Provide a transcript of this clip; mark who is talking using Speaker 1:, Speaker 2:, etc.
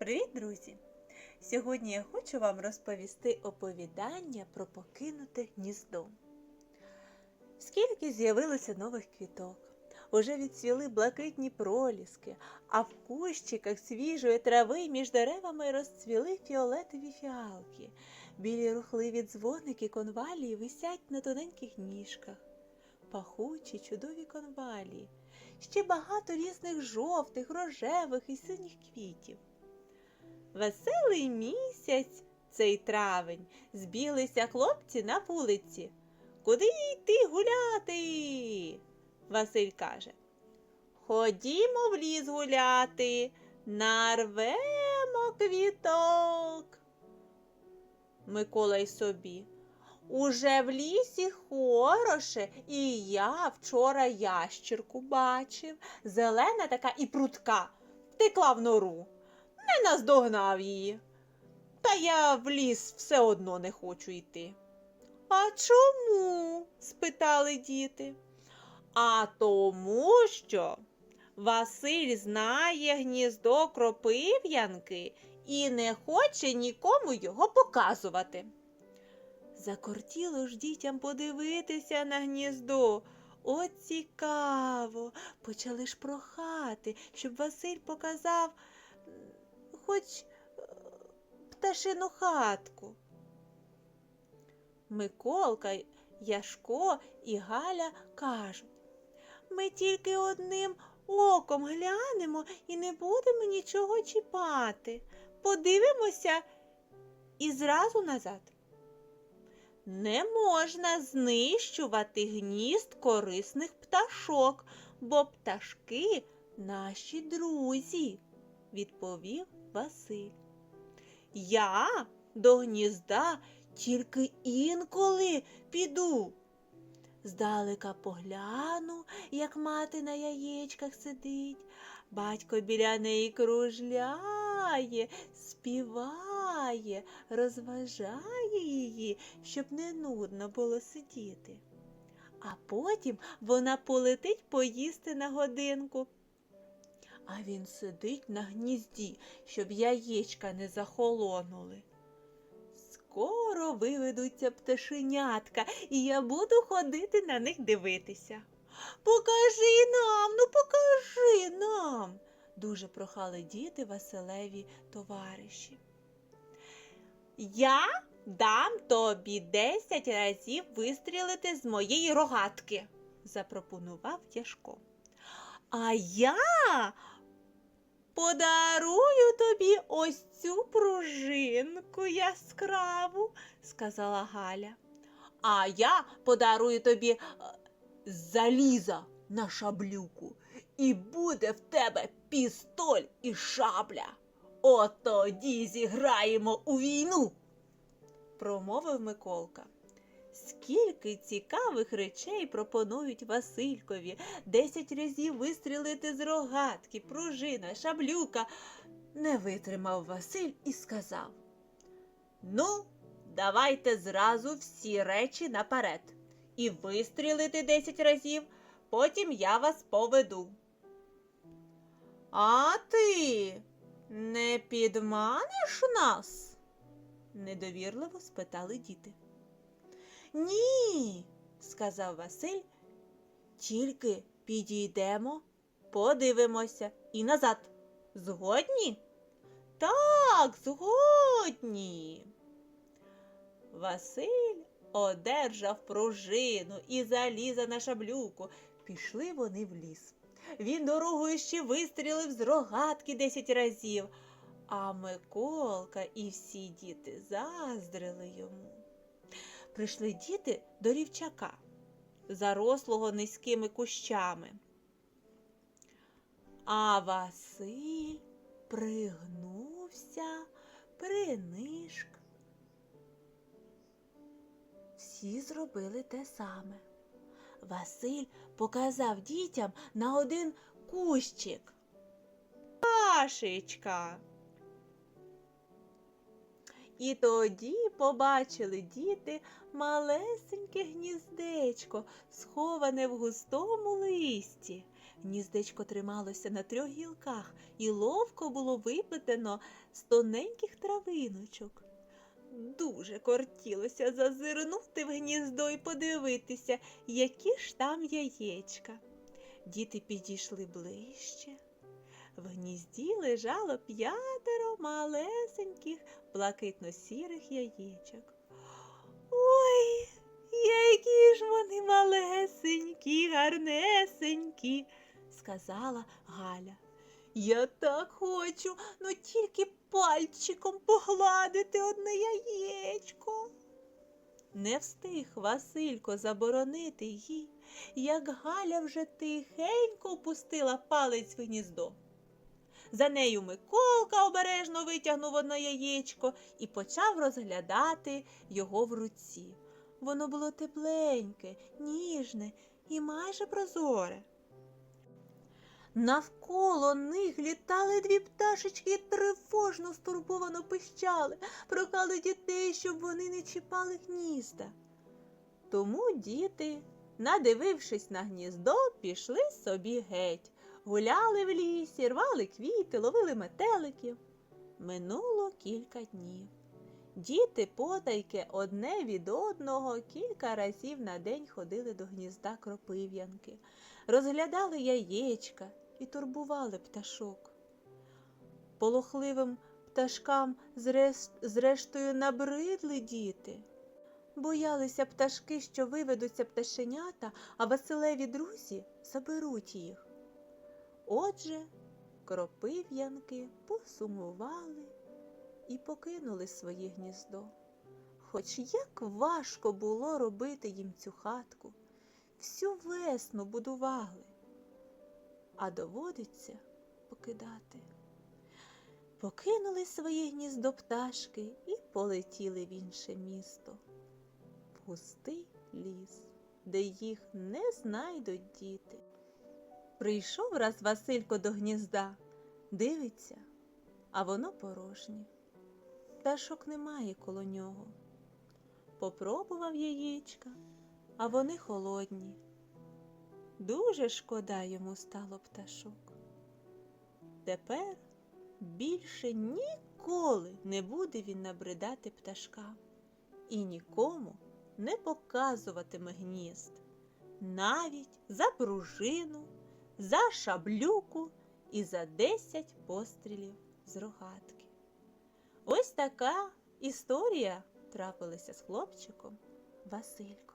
Speaker 1: Привіт, друзі! Сьогодні я хочу вам розповісти оповідання про покинуте гніздо. Скільки з'явилося нових квіток, уже відцвіли блакитні проліски, а в кущиках свіжої трави між деревами розцвіли фіолетові фіалки. Білі рухливі дзвоники конвалії висять на тоненьких ніжках. Пахучі чудові конвалії, ще багато різних жовтих, рожевих і синіх квітів. Веселий місяць цей травень, збілися хлопці на вулиці. Куди йти гуляти? Василь каже. Ходімо в ліс гуляти, нарвемо квіток. Микола й собі. Уже в лісі хороше, і я вчора ящірку бачив, зелена така і прутка, втекла в нору наздогнав її. Та я в ліс все одно не хочу йти. А чому? спитали діти. А тому, що Василь знає гніздо кропив'янки і не хоче нікому його показувати. Закортіло ж дітям подивитися на гніздо. О, цікаво. Почали ж прохати, щоб Василь показав хоч е, пташину хатку. Миколка, Яшко і Галя кажуть, ми тільки одним оком глянемо і не будемо нічого чіпати. Подивимося і зразу назад. Не можна знищувати гнізд корисних пташок, бо пташки наші друзі, відповів Василь. Я до гнізда тільки інколи піду. Здалека погляну, як мати на яєчках сидить, батько біля неї кружляє, співає, розважає її, щоб не нудно було сидіти. А потім вона полетить поїсти на годинку. Він сидить на гнізді, щоб яєчка не захолонули. Скоро виведуться пташенятка, і я буду ходити на них дивитися. Покажи нам, ну покажи нам, дуже прохали діти Василеві товариші. Я дам тобі десять разів вистрілити з моєї рогатки, запропонував Яшко. А я подарую тобі ось цю пружинку яскраву, сказала Галя. А я подарую тобі е, заліза на шаблюку, і буде в тебе пістоль і шабля. От тоді зіграємо у війну, промовив Миколка. Скільки цікавих речей пропонують Василькові десять разів вистрілити з рогатки, пружина, шаблюка. Не витримав Василь і сказав Ну, давайте зразу всі речі наперед. І вистрілити десять разів, потім я вас поведу. А ти не підманеш нас? недовірливо спитали діти. Ні, сказав Василь. Тільки підійдемо, подивимося і назад. Згодні? Так, згодні. Василь одержав пружину і заліза на шаблюку. Пішли вони в ліс. Він дорогою ще вистрілив з рогатки десять разів, а Миколка і всі діти заздрили йому прийшли діти до рівчака, зарослого низькими кущами. А Василь пригнувся, принишк. Всі зробили те саме. Василь показав дітям на один кущик. Пашечка. І тоді побачили діти малесеньке гніздечко, сховане в густому листі. Гніздечко трималося на трьох гілках і ловко було виплетено з тоненьких травиночок. Дуже кортілося зазирнути в гніздо і подивитися, які ж там яєчка. Діти підійшли ближче. В гнізді лежало п'ятеро малесеньких блакитно-сірих яєчок. Ой, які ж вони малесенькі, гарнесенькі, сказала Галя. Я так хочу, ну тільки пальчиком погладити одне яєчко. Не встиг Василько заборонити їй, як Галя вже тихенько опустила палець в гніздо. За нею Миколка обережно витягнув одне яєчко і почав розглядати його в руці. Воно було тепленьке, ніжне і майже прозоре. Навколо них літали дві пташечки і тривожно стурбовано пищали, прохали дітей, щоб вони не чіпали гнізда. Тому діти, надивившись на гніздо, пішли собі геть, гуляли в лісі, рвали квіти, ловили метеликів. Минуло кілька днів. Діти потайки одне від одного кілька разів на день ходили до гнізда кропив'янки, розглядали яєчка і турбували пташок. Полохливим пташкам зрес- зрештою набридли діти. Боялися пташки, що виведуться пташенята, а Василеві друзі заберуть їх. Отже, кропив'янки посумували і покинули своє гніздо. Хоч як важко було робити їм цю хатку, всю весну будували, а доводиться покидати. Покинули своє гніздо пташки і полетіли в інше місто, в густий ліс, де їх не знайдуть діти. Прийшов раз Василько до гнізда, дивиться, а воно порожнє. Пташок немає коло нього. Попробував яєчка, а вони холодні. Дуже шкода йому стало пташок. Тепер більше ніколи не буде він набридати пташкам і нікому не показуватиме гнізд, навіть за пружину, за шаблюку і за десять пострілів з рогатки. Ось така історія трапилася з хлопчиком Васильком.